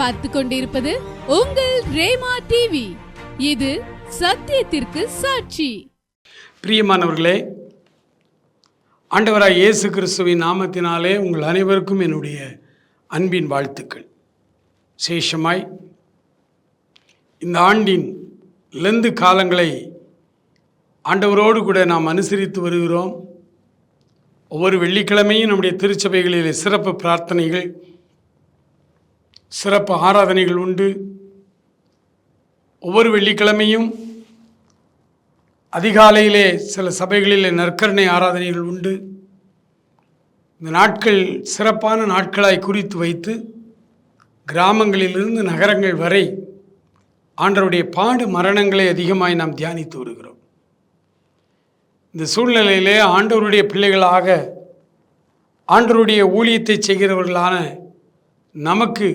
பார்த்து கொண்டிருப்பது உங்கள் ரேமா டிவி இது சத்தியத்திற்கு சாட்சி. பிரியமானவர்களே ஆண்டவராய் இயேசு கிறிஸ்துவின் நாமத்தினாலே உங்கள் அனைவருக்கும் என்னுடைய அன்பின் வாழ்த்துக்கள். சேஷமாய் இந்த ஆண்டின் லெந்து காலங்களை ஆண்டவரோடு கூட நாம் அனுசரித்து வருகிறோம். ஒவ்வொரு வெள்ளிக்கிழமையும் நம்முடைய திருச்சபைகளில் சிறப்பு பிரார்த்தனைகள் சிறப்பு ஆராதனைகள் உண்டு. ஒவ்வொரு வெள்ளிக்கிழமையும் அதிகாலையிலே சில சபைகளிலே நற்கரணை ஆராதனைகள் உண்டு. இந்த நாட்கள் சிறப்பான நாட்களாய் குறித்து வைத்து கிராமங்களிலிருந்து நகரங்கள் வரை ஆண்டருடைய பாடு மரணங்களை அதிகமாய் நாம் தியானித்து வருகிறோம். இந்த சூழ்நிலையிலே ஆண்டவருடைய பிள்ளைகளாக ஆண்டவருடைய ஊழியத்தை செய்கிறவர்களான நமக்கு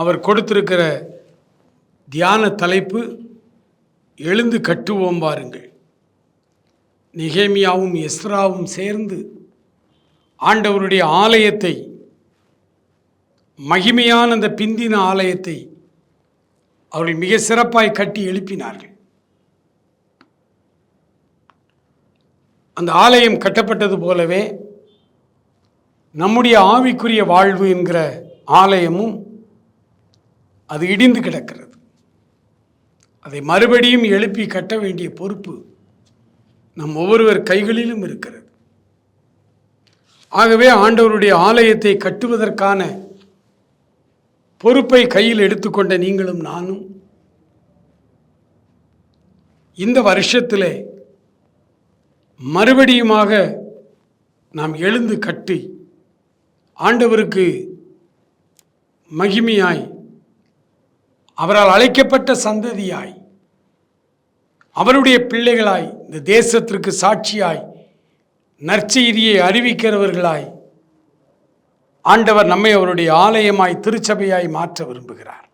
அவர் கொடுத்திருக்கிற தியான தலைப்பு எழுந்து கட்டுவோம் பாருங்கள். நிகேமியாவும் எஸ்ராவும் சேர்ந்து ஆண்டவருடைய ஆலயத்தை மகிமையான அந்த பிந்தின ஆலயத்தை அவர்கள் மிக சிறப்பாய் கட்டி எழுப்பினார்கள். அந்த ஆலயம் கட்டப்பட்டது போலவே நம்முடைய ஆவிக்குரிய வாழ்வு என்கிற ஆலயமும் அது இடிந்து கிடக்கிறது. அதை மறுபடியும் எழுப்பி கட்ட வேண்டிய பொறுப்பு நம் ஒவ்வொருவர் கைகளிலும் இருக்கிறது. ஆகவே ஆண்டவருடைய ஆலயத்தை கட்டுவதற்கான பொறுப்பை கையில் எடுத்துக்கொண்ட நீங்களும் நானும் இந்த வருஷத்தில் மறுபடியுமாக நாம் எழுந்து கட்டி ஆண்டவருக்கு மகிமையாய் அவரால் அழைக்கப்பட்ட சந்ததியாய் அவருடைய பிள்ளைகளாய் இந்த தேசத்திற்கு சாட்சியாய் நற்செய்தியை அறிவிக்கிறவர்களாய் ஆண்டவர் நம்மை அவருடைய ஆலயமாய் திருச்சபையாய் மாற்ற விரும்புகிறார்.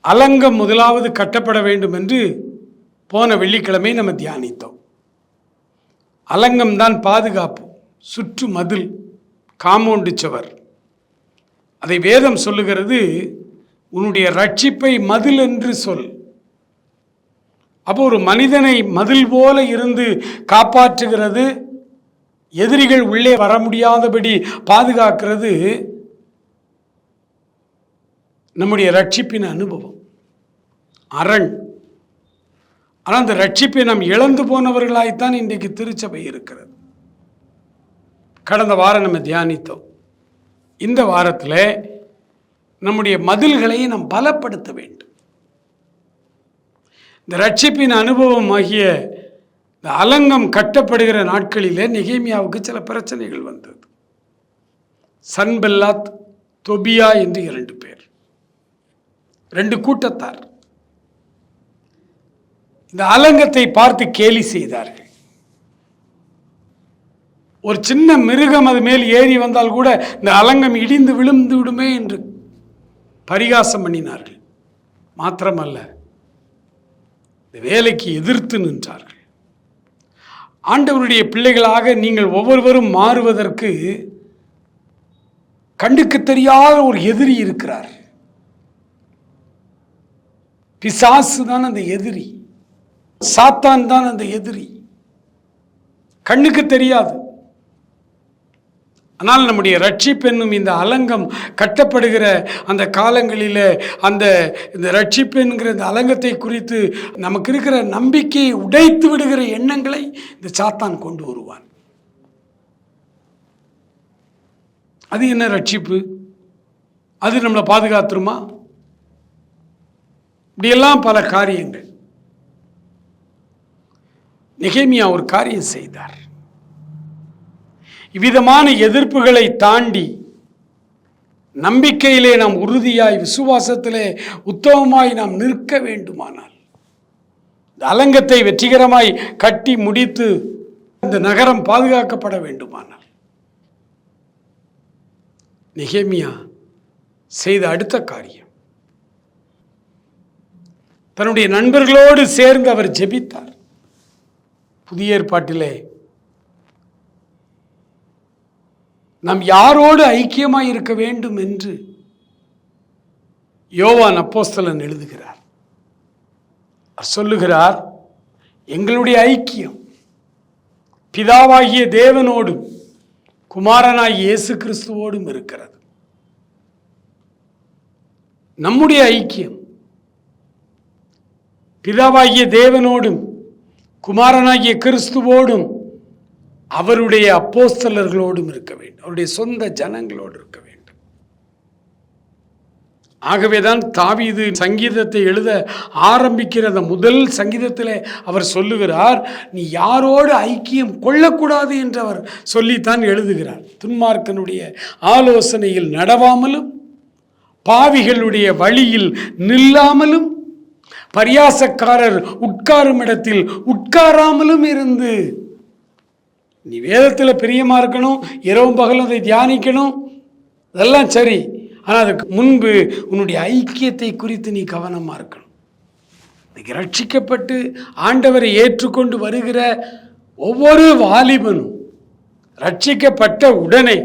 அலங்கம் முதலாவது கட்டப்பட வேண்டும் என்று போன வெள்ளிக்கிழமை நம்ம தியானித்தோம். அலங்கம் தான் பாதுகாப்பு சுற்று மதில் காமோண்டு சுவர். அதை வேதம் சொல்லுகிறது உன்னுடைய ரட்சிப்பை மதில் என்று சொல். அப்போ ஒரு மனிதனை மதில் போல இருந்து காப்பாற்றுகிறது எதிரிகள் உள்ளே வர முடியாதபடி பாதுகாக்கிறது நம்முடைய ரட்சிப்பின் அனுபவம். அரண். ஆனால் அந்த ரட்சிப்பை நாம் இழந்து போனவர்களாய்த்தான் இன்றைக்கு திருச்சபை இருக்கிறது. கடந்த வாரம் நம்ம தியானித்தோம். இந்த வாரத்தில் நம்முடைய மதில்களை நாம் பலப்படுத்த வேண்டும். இந்த ரட்சிப்பின் அனுபவம் ஆகிய இந்த அலங்கம் கட்டப்படுகிற நாட்களிலே நிகேமியாவுக்கு சில பிரச்சனைகள் வந்தது. சன்பெல்லாத் தொபியா என்று இரண்டு பேர். ரெண்டு கூட்டத்தார். இந்த அலங்கத்தை பார்த்து கேலி செய்தார்கள். ஒரு சின்ன மிருகம் அது மேல் ஏறி வந்தால் கூட இந்த அலங்கம் இடிந்து விழுந்து விடுமே என்று பரிகாசம் பண்ணினார்கள். மாத்திரமல்ல இந்த வேலைக்கு எதிர்த்து நின்றார்கள். ஆண்டவருடைய பிள்ளைகளாக நீங்கள் ஒவ்வொருவரும் மாறுவதற்கு கண்டுக்கு தெரியாத ஒரு எதிரி இருக்கிறார். பிசாசு தான் அந்த எதிரி சாத்தான் தான் அந்த எதிரி. கண்ணுக்கு தெரியாது. ஆனால் நம்முடைய ரட்சிப்பு என்னும் இந்த அலங்கம் கட்டப்படுகிற அந்த காலங்களில் அந்த இந்த ரட்சிப்பு என்கிற இந்த அலங்கத்தை குறித்து நமக்கு இருக்கிற நம்பிக்கையை உடைத்து விடுகிற எண்ணங்களை இந்த சாத்தான் கொண்டு வருவான். அது என்ன ரட்சிப்பு அது நம்மளை பாதுகாத்துருமா? இப்படியெல்லாம் பல காரியங்கள். நெகேமியா ஒரு காரியம் செய்தார். இவ்விதமான எதிர்ப்புகளை தாண்டி நம்பிக்கையிலே நாம் உறுதியாய் விசுவாசத்திலே உத்தமமாய் நாம் நிற்க வேண்டுமானால் இந்த அலங்கத்தை வெற்றிகரமாய் கட்டி முடித்து இந்த நகரம் பாதுகாக்கப்பட வேண்டுமானால் நிகேமியா செய்த அடுத்த காரியம் தன்னுடைய நண்பர்களோடு சேர்ந்து அவர் ஜெபித்தார். புதிய ஏற்பாட்டிலே நாம் யாரோடு ஐக்கியமாக இருக்க வேண்டும் என்று யோவான் அப்போஸ்தலன் எழுதுகிறார். சொல்லுகிறார் எங்களுடைய ஐக்கியம் பிதாவாகிய தேவனோடும் குமாரனாகிய இயேசு கிறிஸ்துவோடும் இருக்கிறது. நம்முடைய ஐக்கியம் பிதாவாகிய தேவனோடும் குமாரனாகிய கிறிஸ்துவோடும் அவருடைய அப்போஸ்தலர்களோடும் இருக்க வேண்டும். அவருடைய சொந்த ஜனங்களோடு இருக்க வேண்டும். ஆகவேதான் தாவீது சங்கீதத்தை எழுத ஆரம்பிக்கிறத முதல் சங்கீதத்தில் அவர் சொல்லுகிறார் நீ யாரோடு ஐக்கியம் கொள்ளக்கூடாது என்று அவர் சொல்லித்தான் எழுதுகிறார். துன்மார்க்கனுடைய ஆலோசனையில் நடவாமலும் பாவிகளுடைய வழியில் நில்லாமலும் பரியாசக்காரர் உட்காரும் இடத்தில் உட்காராமலும் இருந்து நீ வேதத்தில் பிரியமா இருக்கணும் இரவும் பகலும் அதை தியானிக்கணும். அதெல்லாம் சரி. ஆனால் அதுக்கு முன்பு உன்னுடைய ஐக்கியத்தை குறித்து நீ கவனமாக இருக்கணும். இன்னைக்கு ரட்சிக்கப்பட்டு ஆண்டவரை ஏற்றுக்கொண்டு வருகிற ஒவ்வொரு வாலிபனும் ரட்சிக்கப்பட்ட உடனே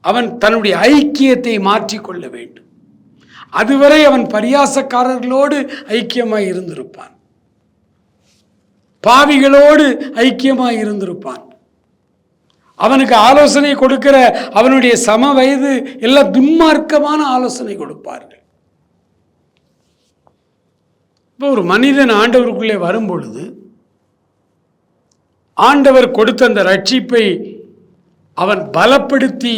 அவன் தன்னுடைய ஐக்கியத்தை மாற்றிக்கொள்ள வேண்டும். அதுவரை அவன் பரியாசக்காரர்களோடு ஐக்கியமாக இருந்திருப்பான். பாவிகளோடு ஐக்கியமாக இருந்திருப்பான். அவனுக்கு ஆலோசனை கொடுக்கிற அவனுடைய சம வயது எல்லாம் துன்மார்க்கமான ஆலோசனை கொடுப்பார்கள். இப்போ ஒரு மனிதன் ஆண்டவருக்குள்ளே வரும்பொழுது ஆண்டவர் கொடுத்த அந்த ரட்சிப்பை அவன் பலப்படுத்தி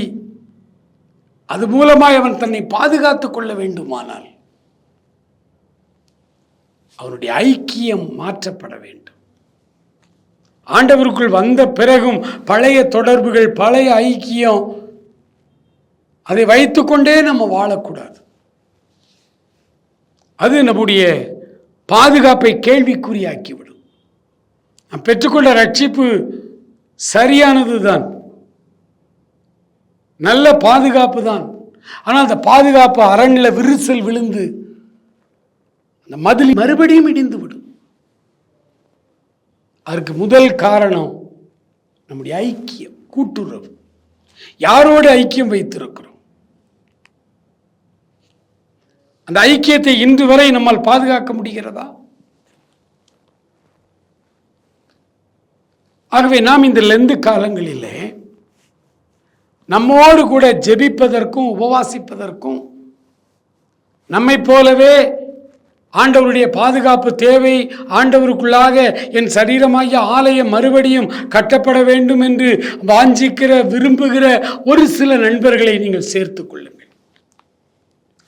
அது மூலமாய் அவன் தன்னை பாதுகாத்துக் கொள்ள வேண்டுமானால் அவனுடைய ஐக்கியம் மாற்றப்பட வேண்டும். ஆண்டவருக்குள் வந்த பிறகும் பழைய தொடர்புகள் பழைய ஐக்கியம். அதை வைத்துக்கொண்டே நம்ம வாழக்கூடாது. அது நம்முடைய பாதுகாப்பை கேள்விக்குறியாக்கிவிடும். நாம் பெற்றுக்கொண்ட ரட்சிப்பு சரியானது தான் நல்ல பாதுகாப்பு தான். ஆனால் அந்த பாதுகாப்பு அரண்ல விரிசல் விழுந்து அந்த மதில் மறுபடியும் இடிந்து விடும். அதற்கு முதல் காரணம் நம்முடைய ஐக்கியம் கூட்டுறவு. யாரோடு ஐக்கியம் வைத்திருக்கிறோம்? அந்த ஐக்கியத்தை இன்று வரை நம்மால் பாதுகாக்க முடிகிறதா? ஆகவே நாம் இந்த லெந்து காலங்களிலே நம்மோடு கூட ஜெபிப்பதற்கும் உபவாசிப்பதற்கும் நம்மை போலவே ஆண்டவருடைய பாதுகாப்பு தேவை. ஆண்டவருக்குள்ளாக என் சரீரமாகிய ஆலயம் மறுபடியும் கட்டப்பட வேண்டும் என்று வாஞ்சிக்கிற விரும்புகிற ஒரு சில நண்பர்களை நீங்கள் சேர்த்துக் கொள்ளுங்கள்.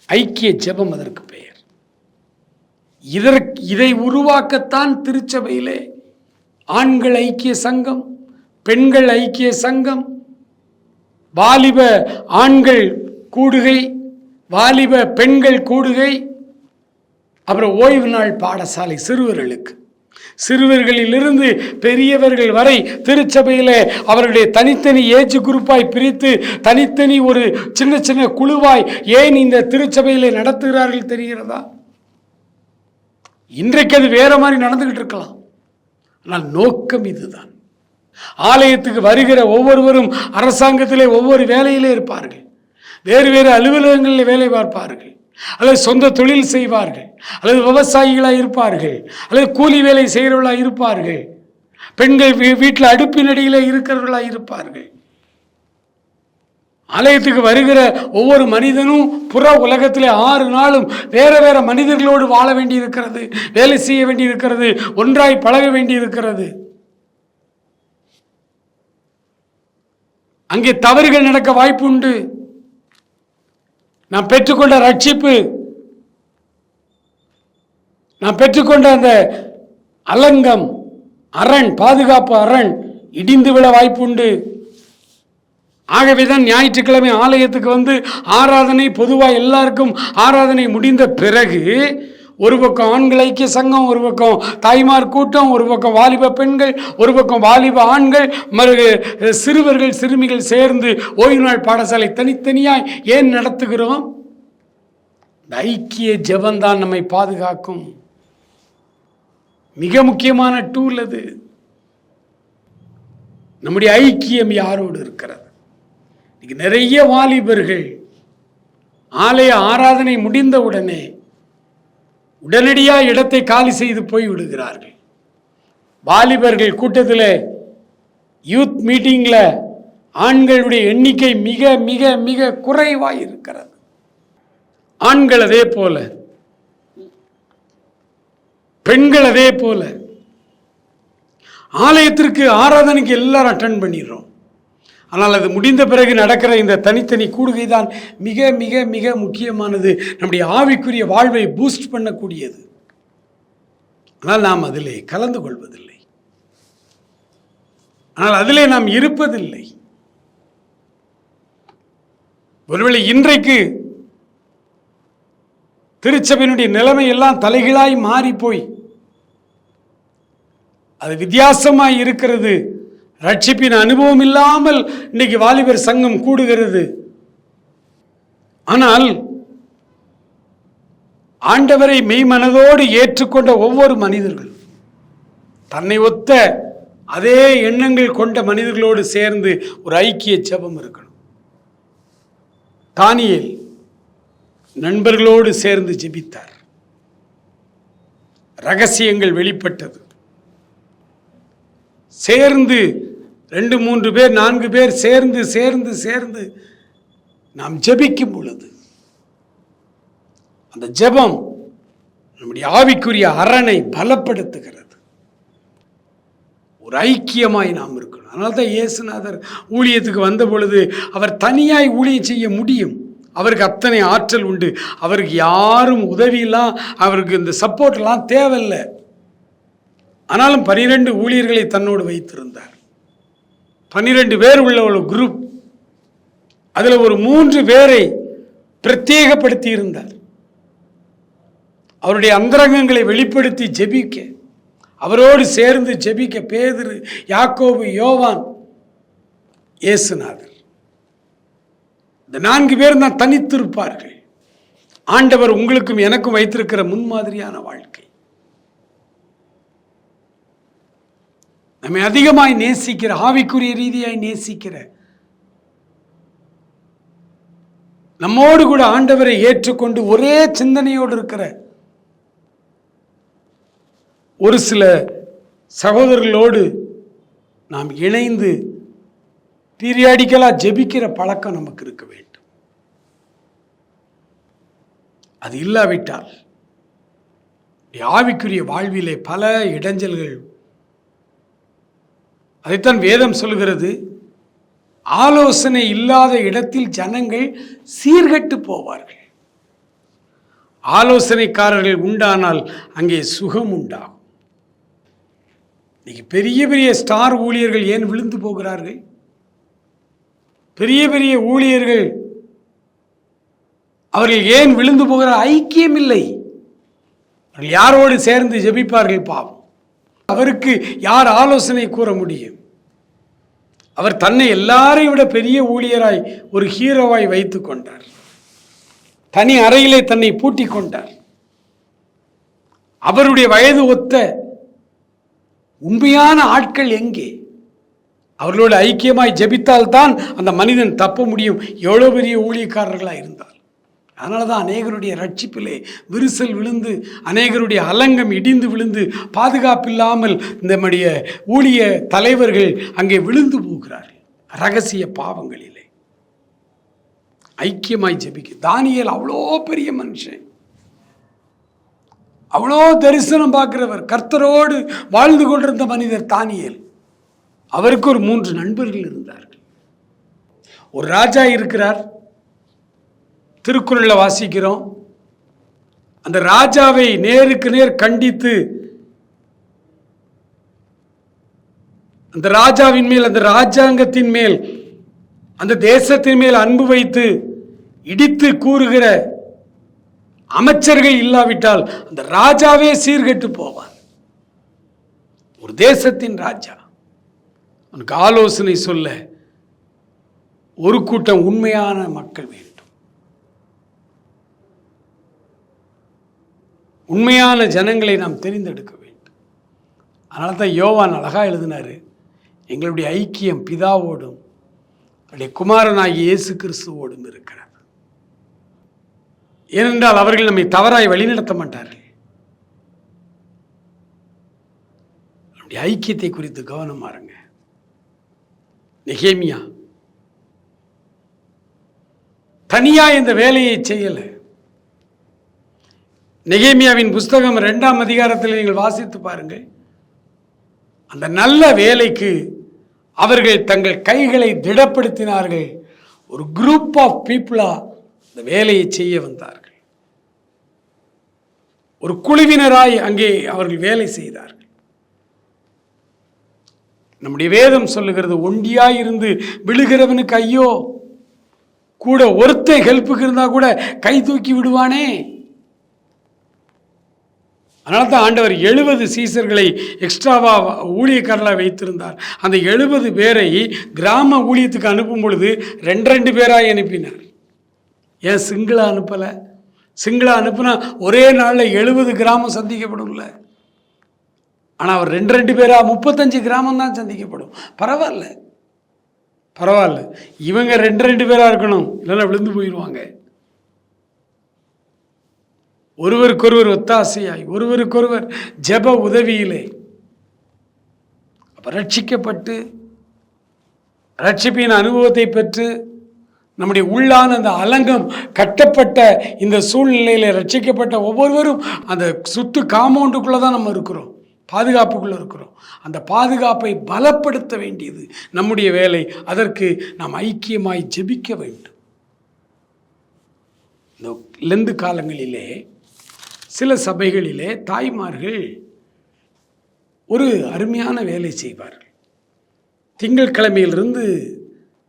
ஐக்கிய ஜெபம் அதற்கு பெயர். இதற்கு இதை உருவாக்கத்தான் திருச்சபையிலே ஆண்கள் ஐக்கிய சங்கம் பெண்கள் ஐக்கிய சங்கம் வாலிப ஆண்கள் கூடுகை வாலிப பெண்கள் கூடுகை அப்புறம் ஓய்வு நாள் பாடசாலை சிறுவர்களுக்கு. சிறுவர்களிலிருந்து பெரியவர்கள் வரை திருச்சபையில் அவர்களுடைய தனித்தனி ஏஜ் குரூப்பாய் பிரித்து தனித்தனி ஒரு சின்ன சின்ன குழுவாய் ஏன் இந்த திருச்சபையில் நடத்துகிறார்கள் தெரிகிறதா? இன்றைக்கு அது வேற மாதிரி நடந்துகிட்டு இருக்கலாம். ஆனால் நோக்கம் இதுதான். ஆலயத்துக்கு வருகிற ஒவ்வொருவரும் அரசாங்கத்திலே ஒவ்வொரு வேலையிலே இருப்பார்கள். வேறு வேறு அலுவலகங்களில் வேலை பார்ப்பார்கள். அல்லது சொந்த தொழில் செய்வார்கள். அல்லது விவசாயிகளாக இருப்பார்கள் அல்லது கூலி வேலை செய்கிறவர்களாக இருப்பார்கள் பெண்கள் வீ வீட்டில் அடுப்பினடியில் இருக்கிறவர்களாக இருப்பார்கள். ஆலயத்துக்கு வருகிற ஒவ்வொரு மனிதனும் புற உலகத்தில் ஆறு நாளும் வேற வேற மனிதர்களோடு வாழ வேண்டியிருக்கிறது வேலை செய்ய வேண்டியிருக்கிறது ஒன்றாய் பழக வேண்டியிருக்கிறது. அங்கே தவறுகள் நடக்க வாய்ப்பு உண்டு நான் பெற்றுக்கொண்ட ரட்சிப்பு நான் பெற்றுக்கொண்ட அந்த அலங்கம் அரண் பாதுகாப்பு அரண் இடிந்து விட வாய்ப்புண்டு. ஆகவே தான் ஞாயிற்றுக்கிழமை ஆலயத்துக்கு வந்து ஆராதனை பொதுவாக எல்லாருக்கும் ஆராதனை முடிந்த பிறகு ஒரு பக்கம் ஆண்கள் ஐக்கிய சங்கம் ஒரு பக்கம் தாய்மார் கூட்டம் ஒரு பக்கம் வாலிப பெண்கள் ஒரு பக்கம் வாலிப ஆண்கள் மறு சிறுவர்கள் சிறுமிகள் சேர்ந்து ஓய்வு நாள் பாடசாலை தனித்தனியாய் ஏன் நடத்துகிறோம்? ஐக்கிய ஜெபந்தான் நம்மை பாதுகாக்கும். மிக முக்கியமான டூல் அது. நம்முடைய ஐக்கியம் யாரோடு இருக்கிறது? இன்னைக்கு நிறைய வாலிபர்கள் ஆலய ஆராதனை முடிந்தவுடனே உடனடியாக இடத்தை காலி செய்து போய் விடுகிறார்கள். வாலிபர்கள் கூட்டத்தில் யூத் மீட்டிங்கில் ஆண்களுடைய எண்ணிக்கை மிக மிக மிக குறைவாக இருக்கிறது. ஆண்கள் அதே போல பெண்கள் அதே போல. ஆலயத்திற்கு ஆராதனைக்கு எல்லாரும் அட்டன் பண்ணிடுறோம். ஆனால் அது முடிந்த பிறகு நடக்கிற இந்த தனித்தனி கூடுகை தான் மிக மிக மிக முக்கியமானது. நம்முடைய ஆவிக்குரிய வாழ்வை பூஸ்ட் பண்ணக்கூடியது. ஆனால் நாம் அதிலே கலந்து கொள்வதில்லை. ஆனால் அதிலே நாம் இருப்பதில்லை. ஒருவேளை இன்றைக்கு திருச்சபையினுடைய நிலைமை எல்லாம் தலைகீழாய் மாறி போய் அது வித்தியாசமாக இருக்கிறது. ரட்சிப்பின் அனுபவம் இல்லாமல் இன்னைக்கு வாலிபர் சங்கம் கூடுகிறது. ஆனால் ஆண்டவரை மெய்மனதோடு ஏற்றுக்கொண்ட ஒவ்வொரு மனிதர்கள் தன்னை ஒத்த அதே எண்ணங்கள் கொண்ட மனிதர்களோடு சேர்ந்து ஒரு ஐக்கிய ஜபம் இருக்கணும். தானியல் நண்பர்களோடு சேர்ந்து ஜெபித்தார். ரகசியங்கள் வெளிப்பட்டது. சேர்ந்து ரெண்டு மூன்று பேர் நான்கு பேர் சேர்ந்து சேர்ந்து சேர்ந்து நாம் ஜபிக்கும் பொழுது அந்த ஜெபம் நம்முடைய ஆவிக்குரிய அரணை பலப்படுத்துகிறது. ஒரு ஐக்கியமாய் நாம் இருக்கணும். அதனால தான் இயேசுநாதர் ஊழியத்துக்கு வந்த பொழுது அவர் தனியாய் ஊழியம் செய்ய முடியும். அவருக்கு அத்தனை ஆற்றல் உண்டு. அவருக்கு யாரும் உதவியெல்லாம் அவருக்கு இந்த சப்போர்ட்லாம் தேவையில்லை. ஆனாலும் பனிரெண்டு ஊழியர்களை தன்னோடு வைத்திருந்தார். பன்னிரெண்டு பேர் உள்ள ஒரு குரூப் அதில் ஒரு மூன்று பேரை பிரத்யேகப்படுத்தி இருந்தார் அவருடைய அந்தரங்கங்களை வெளிப்படுத்தி ஜெபிக்க அவரோடு சேர்ந்து ஜெபிக்க பேதிரு யாக்கோபு யோவான் இயேசுநாதர். இந்த நான்கு பேர் தான் தனித்திருப்பார்கள். ஆண்டவர் உங்களுக்கும் எனக்கும் வைத்திருக்கிற முன்மாதிரியான வாழ்க்கை. நம்மை அதிகமாய் நேசிக்கிற ஆவிக்குரிய ரீதியாய் நேசிக்கிற. நம்மோடு கூட ஆண்டவரை ஏற்றுக்கொண்டு ஒரே சிந்தனையோடு இருக்கிற ஒரு சில சகோதரர்களோடு நாம் இணைந்து பீரியாடிக்கலாக ஜெபிக்கிற பழக்கம் நமக்கு இருக்க வேண்டும். அது இல்லாவிட்டால் ஆவிக்குரிய வாழ்விலே பல இடைஞ்சல்கள் அதைத்தான் வேதம் சொல்கிறது ஆலோசனை இல்லாத இடத்தில் ஜனங்கள் சீர்கட்டு போவார்கள். ஆலோசனைக்காரர்கள் உண்டானால் அங்கே சுகம் உண்டாகும். இன்னைக்கு பெரிய பெரிய ஸ்டார் ஊழியர்கள் ஏன் விழுந்து போகிறார்கள்? பெரிய பெரிய ஊழியர்கள் அவர்கள் ஏன் விழுந்து போகிற ஐக்கியம் இல்லை அவர்கள் யாரோடு சேர்ந்து ஜெபிப்பார்கள் பாவம்? அவருக்கு யார் ஆலோசனை கூற முடியும்? அவர் தன்னை எல்லாரையும் விட பெரிய ஊழியராய் ஒரு ஹீரோவாய் வைத்து கொண்டார். தனி அறையிலே தன்னை பூட்டி கொண்டார். அவருடைய வயது ஒத்த உண்மையான ஆட்கள் எங்கே? அவர்களோடு ஐக்கியமாய் ஜெபித்தால்தான் அந்த மனிதன் தப்ப முடியும். எவ்வளோ பெரிய ஊழியக்காரர்களாக இருந்தார். அதனால தான் அநேகருடைய ரட்சிப்பிலே விரிசல் விழுந்து அநேகருடைய அலங்கம் இடிந்து விழுந்து பாதுகாப்பில்லாமல் நம்முடைய ஊழிய தலைவர்கள் அங்கே விழுந்து போகிறார்கள். ரகசிய பாவங்களிலே. ஐக்கியமாய் ஜெபிக்க. தானியல் அவ்வளோ பெரிய மனுஷன். அவ்வளோ தரிசனம் பார்க்கிறவர். கர்த்தரோடு வாழ்ந்து கொண்டிருந்த மனிதர் தானியல். அவருக்கு ஒரு மூன்று நண்பர்கள் இருந்தார்கள். ஒரு ராஜா இருக்கிறார். திருக்குறளில் வாசிக்கிறோம். அந்த ராஜாவை நேருக்கு நேர் கண்டித்து அந்த ராஜாவின் மேல் அந்த ராஜாங்கத்தின் மேல் அந்த தேசத்தின் மேல் அன்பு வைத்து இடித்து கூறுகிற அமைச்சர்கள் இல்லாவிட்டால் அந்த ராஜாவே சீர்கெட்டு போவார். ஒரு தேசத்தின் ராஜா. உனக்கு ஆலோசனை சொல்ல ஒரு கூட்டம் உண்மையான மக்கள் வேண்டும் உண்மையான ஜனங்களை நாம் தெரிந்தெடுக்க வேண்டும். அதனால தான் யோவான் அழகாக எழுதினார் எங்களுடைய ஐக்கியம் பிதாவோடும் அவருடைய குமாரனாகிய இயேசு கிறிஸ்துவோடும் இருக்கிறது. ஏனென்றால் அவர்கள் நம்மை தவறாய் வழிநடத்த மாட்டார்கள். நம்முடைய ஐக்கியத்தை குறித்து கவனம் இருங்க நெகேமியா தனியாக இந்த வேலையை செய்யலை. நெகேமியாவின் புஸ்தகம் ரெண்டாம் அதிகாரத்தில் நீங்கள் வாசித்து பாருங்கள். அந்த நல்ல வேலைக்கு அவர்கள் தங்கள் கைகளை திடப்படுத்தினார்கள். ஒரு குரூப் ஆஃப் பீப்புளா அந்த வேலையை செய்ய வந்தார்கள். ஒரு குழுவினராய் அங்கே அவர்கள் வேலை செய்தார்கள். நம்முடைய வேதம் சொல்லுகிறது ஒண்டியாய் இருந்து விழுகிறவனுக்கு ஐயோ கூட ஒருத்தன் ஹெல்ப்புக்கு இருந்தா கூட கை தூக்கி விடுவானே. அதனால தான் ஆண்டவர் எழுபது சீசர்களை எக்ஸ்ட்ராவா ஊழியக்காரலாக வைத்திருந்தார். அந்த எழுபது பேரை கிராம ஊழியத்துக்கு அனுப்பும் பொழுது ரெண்டு ரெண்டு பேராக அனுப்பினார். ஏன் சிங்கிளாக அனுப்பலை? சிங்கிளாக அனுப்புனா ஒரே நாளில் எழுபது கிராமம் சந்திக்கப்படும்ல ஆனால் அவர் ரெண்டு ரெண்டு பேராக முப்பத்தஞ்சு கிராமம் தான் சந்திக்கப்படும். பரவாயில்ல. பரவாயில்ல. இவங்க ரெண்டு ரெண்டு பேராக இருக்கணும். இல்லைன்னா விழுந்து போயிடுவாங்க ஒருவருக்கொருவர் ஒத்தாசையாய் ஒருவருக்கொருவர் ஜெப உதவியிலே. ரட்சிக்கப்பட்டு ரட்சிப்பின் அனுபவத்தை பெற்று நம்முடைய உள்ளான அந்த அலங்கம் கட்டப்பட்ட இந்த சூழ்நிலையில் ரட்சிக்கப்பட்ட ஒவ்வொருவரும் அந்த சுத்து காம்பவுண்டுக்குள்ளே தான் நம்ம இருக்கிறோம் பாதுகாப்புக்குள்ளே இருக்கிறோம். அந்த பாதுகாப்பை பலப்படுத்த வேண்டியது நம்முடைய வேலை. அதற்கு நாம் ஐக்கியமாய் ஜெபிக்க வேண்டும். இந்த லெந்து காலங்களிலே சில சபைகளிலே தாய்மார்கள் ஒரு அருமையான வேலை செய்வார்கள். திங்கட்கிழமையிலிருந்து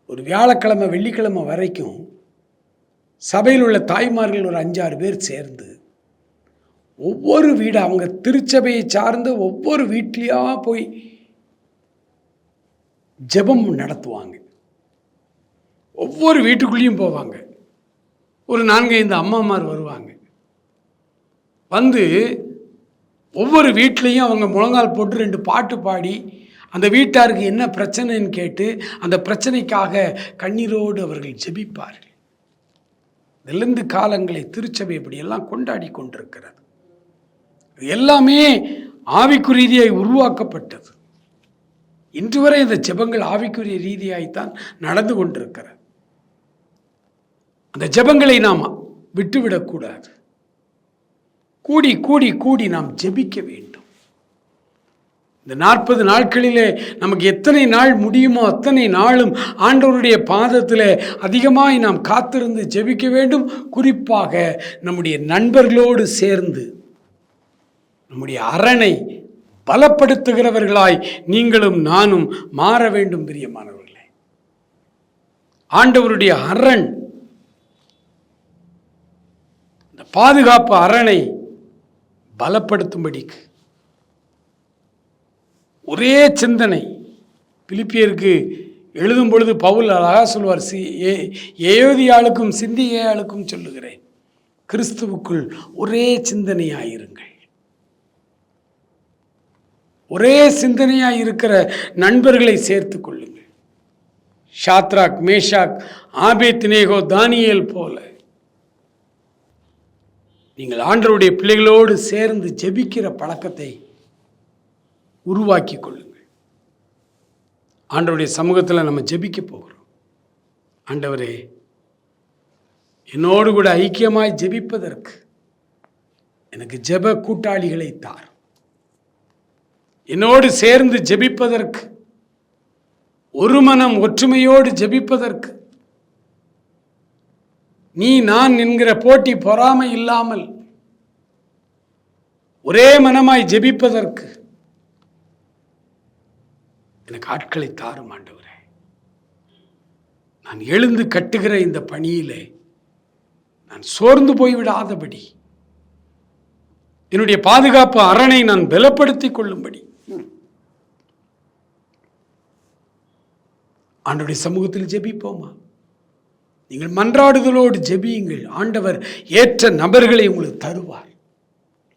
ஒரு வியாழக்கிழமை வெள்ளிக்கிழமை வரைக்கும் சபையில் உள்ள தாய்மார்கள் ஒரு அஞ்சாறு பேர் சேர்ந்து ஒவ்வொரு வீடு அவங்க திருச்சபையை சார்ந்த ஒவ்வொரு வீட்லேயா போய் ஜெபம் நடத்துவாங்க. ஒவ்வொரு வீட்டுக்குள்ளேயும் போவாங்க. ஒரு நான்கு ஐந்து அம்மாமார் வருவாங்க. வந்து ஒவ்வொரு வீட்லேயும் அவங்க முழங்கால் போட்டு ரெண்டு பாட்டு பாடி அந்த வீட்டாருக்கு என்ன பிரச்சனைன்னு கேட்டு அந்த பிரச்சனைக்காக கண்ணீரோடு அவர்கள் ஜெபிப்பார்கள். வெள்ளந்து காலங்களை திருச்சபை இப்படியெல்லாம் கொண்டாடி கொண்டிருக்கிறது. இது எல்லாமே ஆவிக்கு ரீதியாய் உருவாக்கப்பட்டது. இன்று வரை இந்த ஜெபங்கள் ஆவிக்குரிய ரீதியாய்த்தான் நடந்து கொண்டிருக்கிறது. அந்த ஜெபங்களை நாம் விட்டுவிடக்கூடாது. கூடி கூடி கூடி நாம் ஜெபிக்க வேண்டும். இந்த நாற்பது நாட்களிலே நமக்கு எத்தனை நாள் முடியுமோ அத்தனை நாளும் ஆண்டவருடைய பாதத்தில் அதிகமாய் நாம் காத்திருந்து ஜெபிக்க வேண்டும். குறிப்பாக நம்முடைய நண்பர்களோடு சேர்ந்து நம்முடைய அரணை பலப்படுத்துகிறவர்களாய் நீங்களும் நானும் மாற வேண்டும் பிரியமானவர்களே. ஆண்டவருடைய அரண் இந்த பாதுகாப்பு அரணை பலப்படுத்தும்படிக்கு. ஒரே சிந்தனை. பிலிப்பியருக்கு எழுதும் பொழுது பவுல் அழகாக சொல்வார் சி ஏ ஏயோதியாளுக்கும் சிந்தியாளுக்கும் சொல்லுகிறேன் கிறிஸ்துவுக்குள் ஒரே சிந்தனையாயிருங்கள். ஒரே சிந்தனையாக இருக்கிற நண்பர்களை சேர்த்து கொள்ளுங்கள். ஷாத்ராக் மேஷாக் ஆபேத்னேகோ தானியல் போல. நீங்கள் ஆண்டவருடைய பிள்ளைகளோடு சேர்ந்து ஜெபிக்கிற பழக்கத்தை உருவாக்கி கொள்ளுங்கள். ஆண்டவருடைய சமூகத்தில் நம்ம ஜெபிக்க போகிறோம். ஆண்டவரே என்னோடு கூட ஐக்கியமாய் ஜெபிப்பதற்கு எனக்கு ஜெப கூட்டாளிகளை தார். என்னோடு சேர்ந்து ஜெபிப்பதற்கு ஒரு மனம் ஒற்றுமையோடு ஜெபிப்பதற்கு நீ நான் என்கிற போட்டி பொறாமை இல்லாமல் ஒரே மனமாய் ஜெபிப்பதற்கு எனக்கு ஆட்களை தாரும் ஆண்டவரே. நான் எழுந்து கட்டுகிற இந்த பணியிலே நான் சோர்ந்து போய்விடாதபடி என்னுடைய பாதுகாப்பு அரணை நான் பலப்படுத்திக் கொள்ளும்படி. ஆண்டுடைய சமூகத்தில் ஜெபிப்போமா? நீங்கள் மன்றாடுதலோடு ஜெபியுங்கள். ஆண்டவர் ஏற்ற நபர்களை உங்களுக்கு தருவார்.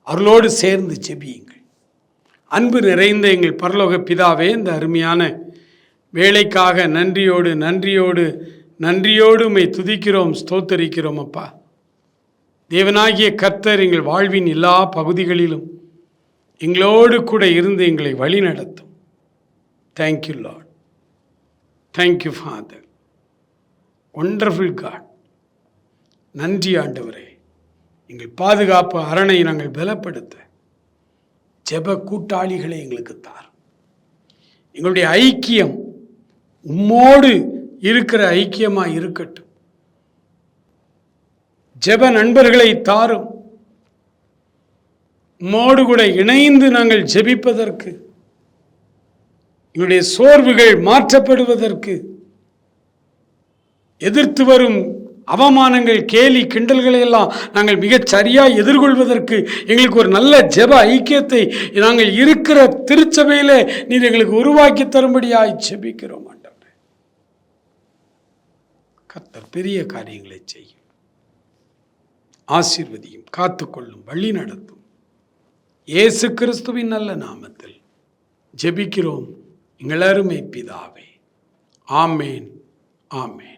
அவர்களோடு சேர்ந்து ஜெபியுங்கள். அன்பு நிறைந்த எங்கள் பரலோக பிதாவே இந்த அருமையான வேலைக்காக நன்றியோடு நன்றியோடு நன்றியோடு உமை துதிக்கிறோம் ஸ்தோத்தரிக்கிறோம் அப்பா. தேவனாகிய கர்த்தர் எங்கள் வாழ்வின் எல்லா பகுதிகளிலும் எங்களோடு கூட இருந்து எங்களை வழி நடத்தும் thank you Lord thank you Father wonderful God நன்றி ஆண்டவரே. எங்கள் பாதுகாப்பு அரணை நாங்கள் பலப்படுத்த ஜெப கூட்டாளிகளை எங்களுக்கு தார். எங்களுடைய ஐக்கியம் உம்மோடு இருக்கிற ஐக்கியமாக இருக்கட்டும். ஜெப நண்பர்களை தாரும். உம்மோடு கூட இணைந்து நாங்கள் ஜெபிப்பதற்கு எங்களுடைய சோர்வுகள் மாற்றப்படுவதற்கு எதிர்த்து வரும் அவமானங்கள் கேலி கிண்டல்களை எல்லாம் நாங்கள் மிகச் சரியாக எதிர்கொள்வதற்கு எங்களுக்கு ஒரு நல்ல ஜெப ஐக்கியத்தை நாங்கள் இருக்கிற திருச்சபையில் நீர் எங்களுக்கு உருவாக்கி தரும்படியாய் ஜெபிக்கிறோம் ஆண்டவரே. கர்த்தர் பெரிய காரியங்களை செய்யும். ஆசீர்வதியும் காத்துக்கொள்ளும் வழி நடத்தும். இயேசு கிறிஸ்துவின் நல்ல நாமத்தில் ஜெபிக்கிறோம். எங்கள் அருமை பிதாவே. ஆமேன் ஆமேன்.